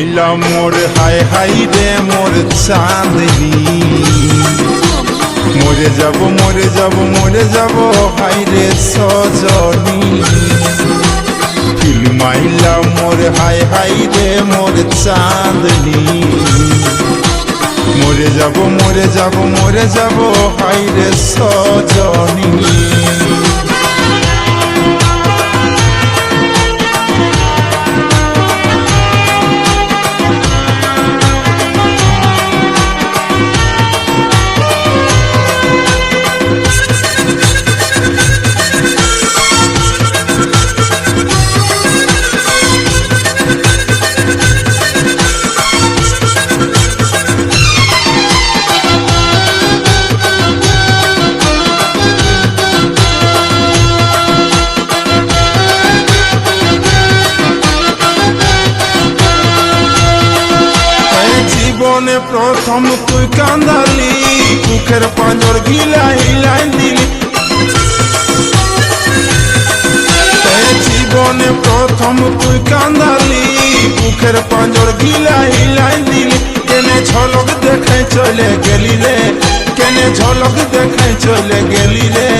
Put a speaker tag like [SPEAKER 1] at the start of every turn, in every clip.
[SPEAKER 1] মাইলা মোর, হাই হাই রে মোর চাঁদনি। মরে যাব মরে যাব মরে যাব, হাই রে সজনী। ফিল্মাইলা মোর, হাই হাই রে মোর চাঁদনি। মরে যাব মরে যাব মরে যাব, হাই রে সজনী। জীবনে প্রথম তুই কান্দালি কুখের পাঁজর গিলা হিলাই দিলি। জীবনে প্রথম তুই কান্দালি কুখের পাঁজর গিলা হিলাই দিলি। কেনে ঝলক দেখে চলে গেলি রে, কেনে ঝলক দেখে চলে গেলি রে।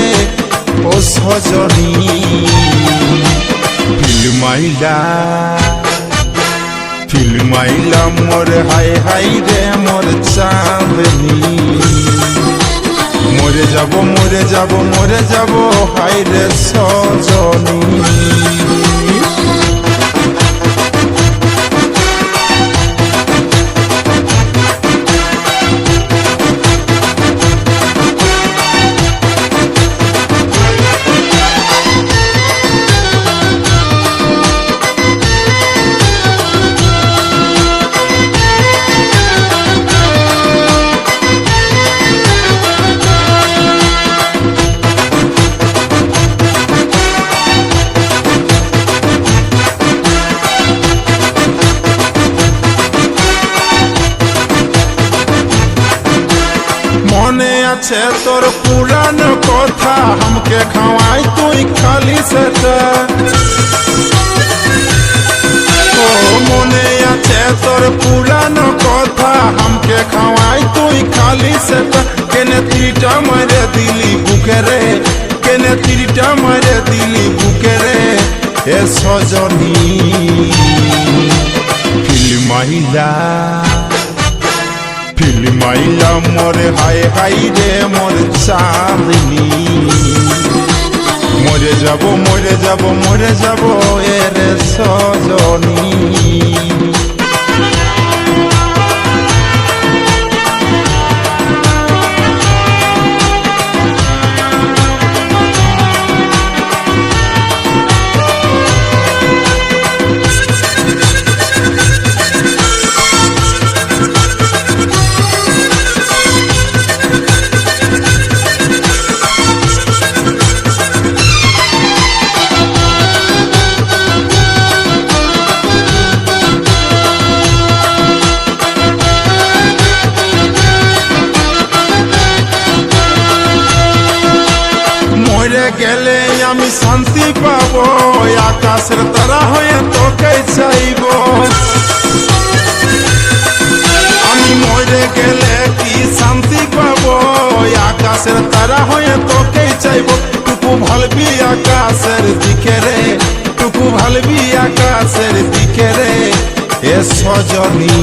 [SPEAKER 1] ও সজনী ফিল্মাইলা ফিল্মাইলা মোর হাই হাই রে, মোর চাঁদনি। মরে যাব মরে যাব মরে যাব, হাই রে সজনী। সে তোর পুরান কথা হামকে খাওয়াই তুই খালি সেটা ও মনে আছে তোর পুরান কথা হামকে খাওয়াই তুই খালি সেটা কেনে তিরিটা মারে দিলি বুকে রে কেনে তিরিটা মারে দিলি বুকে রে এ সজনী ফিল্মাইলা ফিল্মাইলা মরে, হায় হাই রে মোর চাঁদনি। মরে যাব মরে যাব মরে যাব এর সজনী। গেলে আমি শান্তি পাবো আকাশের তারা হয়ে তোকে চাইব। আমি মরে গেলে কি শান্তি পাবো আকাশের তারা হয়ে তোকে চাইব। টুকু ভালবি আকাশের দিকে রে, টুকু ভালবি আকাশের দিকে রে, এ সজনী।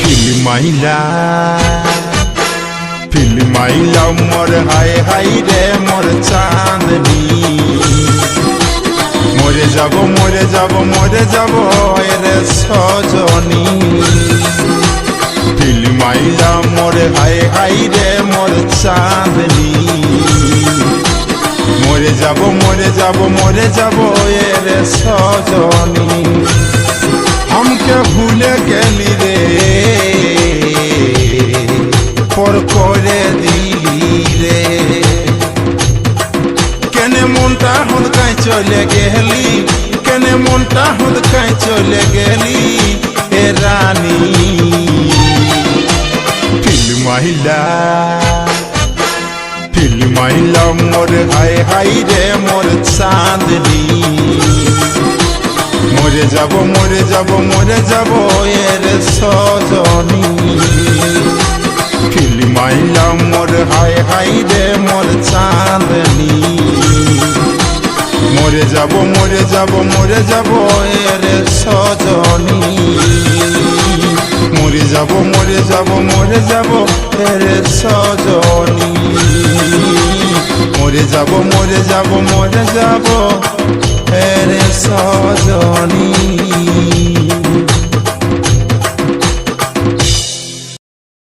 [SPEAKER 1] ফিল্মাইলা ফিল্মাইলা মোর হাই হাই রে মোর চাঁদনি মরে যাব মরে যাব মরে যাব রে সজনী ফিল্মাইলা মোর হাই হাই রে মোর চাঁদনি মরে যাব মরে যাব মরে যাব রে সজনী हमके भूले गेली रे পর করে দিলি রে। কেনে মনটা হুদকাই চলে গেলি? কেনে মনটা হুদকাই চলে গেলি এ রানী? ফিল্মাইলা ফিল্মাইলা মোর হাই হাই রে, মোর চাঁদনি। মরে যাব মরে যাব মরে যাব, এর সজনী হাই হাই রে মোর চাঁদনি। মরে যাব মরে যাব মরে যাব এর সজনী। মরে যাব মরে যাব মরে যাব এর সজনী। মরে যাব মরে যাব মরে যাব এর সজনী।